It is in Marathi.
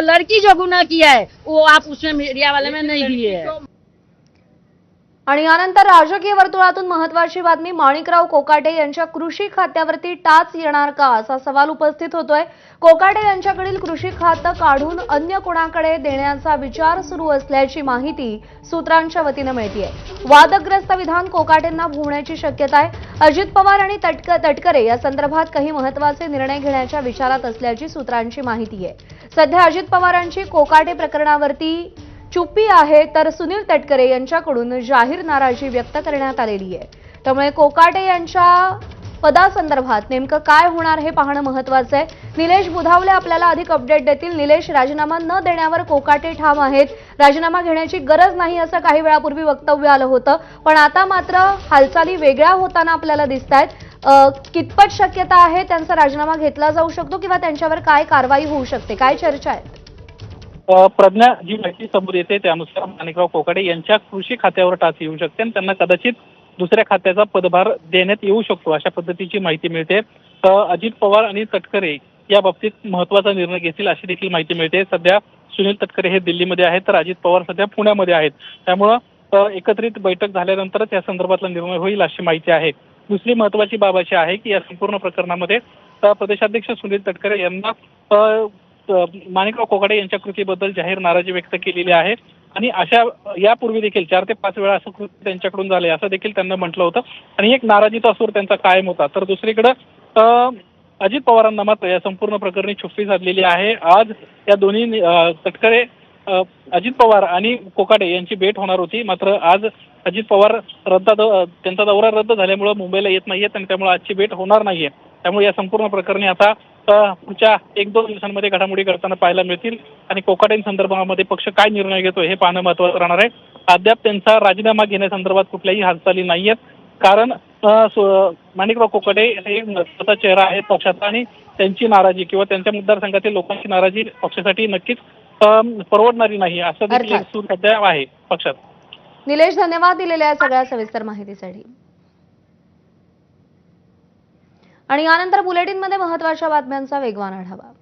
वो लड़की जो गुना किया है वो आप उसमें मीडिया वाले में नहीं दिए है। आणि यानंतर राजकीय वर्तुळातून महत्वाची बातमी माणिकराव कोकाटे यांच्या कृषी खात्यावरती टाच येणार का असा सवाल उपस्थित होतोय. कोकाटे यांच्याकडील कृषी खातं काढून अन्य कोणाकडे देण्याचा विचार सुरू असल्याची माहिती सूत्रांच्या वतीनं मिळतीये. वादग्रस्त विधान कोकाटेंना भोवण्याची शक्यता आहे. अजित पवार आणि तटक तटकरे या संदर्भात काही महत्त्वाचे निर्णय घेण्याच्या विचारात असल्याची सूत्रांची माहिती आहे. सध्या अजित पवारांची कोकाटे प्रकरणावरती चुप्पी आहे तर सुनील तटकरे यांच्याकडून जाहीर नाराजी व्यक्त करण्यात आलेली आहे. त्यामुळे कोकाटे यांच्या पदासंदर्भात नेमकं काय होणार हे पाहणं महत्वाचं आहे. निलेश बुधावले आपल्याला अधिक अपडेट देतील. निलेश राजीनामा न देण्यावर कोकाटे ठाम आहेत. राजीनामा घेण्याची गरज नाही असं काही वेळापूर्वी वक्तव्य आलं होतं. पण आता मात्र हालचाली वेगळ्या होताना आपल्याला दिसत आहेत कितपत शक्यता आहे त्यांचा राजीनामा घेतला जाऊ शकतो किंवा त्यांच्यावर काय कारवाई होऊ शकते? काय चर्चा आहेत प्रज्ञा जी माहिती समोर येते त्यानुसार माणिकराव कोकाडे यांच्या कृषी खात्यावर टाच येऊ शकते आणि त्यांना कदाचित दुसऱ्या खात्याचा पदभार देण्यात येऊ शकतो अशा पद्धतीची माहिती मिळते. तर अजित पवार आणि तटकरे या बाबतीत महत्त्वाचा निर्णय घेतील अशी देखील माहिती मिळते. सध्या सुनील तटकरे हे दिल्लीमध्ये आहेत तर अजित पवार सध्या पुण्यामध्ये आहेत. त्यामुळं एकत्रित बैठक झाल्यानंतरच या संदर्भातला निर्णय होईल अशी माहिती आहे. दुसरी महत्वाची बाब अशी आहे की या संपूर्ण प्रकरणामध्ये प्रदेशाध्यक्ष सुनील तटकरे यांना माणिकराव कोकाडे यांच्या कृतीबद्दल जाहीर नाराजी व्यक्त केलेली आहे. आणि अशा यापूर्वी देखील चार ते पाच वेळा असं कृती त्यांच्याकडून झाले असं देखील त्यांना म्हटलं होतं. आणि एक नाराजीचा सूर त्यांचा कायम होता. तर दुसरीकडं अजित पवारांना मात्र या संपूर्ण प्रकरणी छुप्पी साधलेली आहे. आज या दोन्ही तटकरे अजित पवार आणि कोकाडे यांची भेट होणार होती. मात्र आज अजित पवार रद्द त्यांचा दौरा रद्द झाल्यामुळं मुंबईला येत नाहीयेत आणि त्यामुळे आजची भेट होणार नाहीये. त्यामुळे या संपूर्ण प्रकरणी आता पुढच्या एक दोन दिवसांमध्ये घडामोडी करताना पाहायला मिळतील. आणि कोकाटेंसंदर्भामध्ये पक्ष काय निर्णय घेतो हे पाहणं महत्वाचं राहणार आहे. अद्याप त्यांचा राजीनामा घेण्यासंदर्भात कुठल्याही हालचाली नाहीयेत. कारण माणिकराव कोकाटे हे स्वतः चेहरा आहेत पक्षाचा आणि त्यांची नाराजी किंवा त्यांच्या मतदारसंघातील लोकांची नाराजी पक्षासाठी नक्कीच परवडणारी नाही. असं देखील एक. सूर सध्या आहे पक्षात. निलेश धन्यवाद दिलेल्या सगळ्या सविस्तर माहितीसाठी. आणि यानंतर बुलेटिनमध्ये महत्त्वाच्या बातम्यांचा वेगवान आढावा.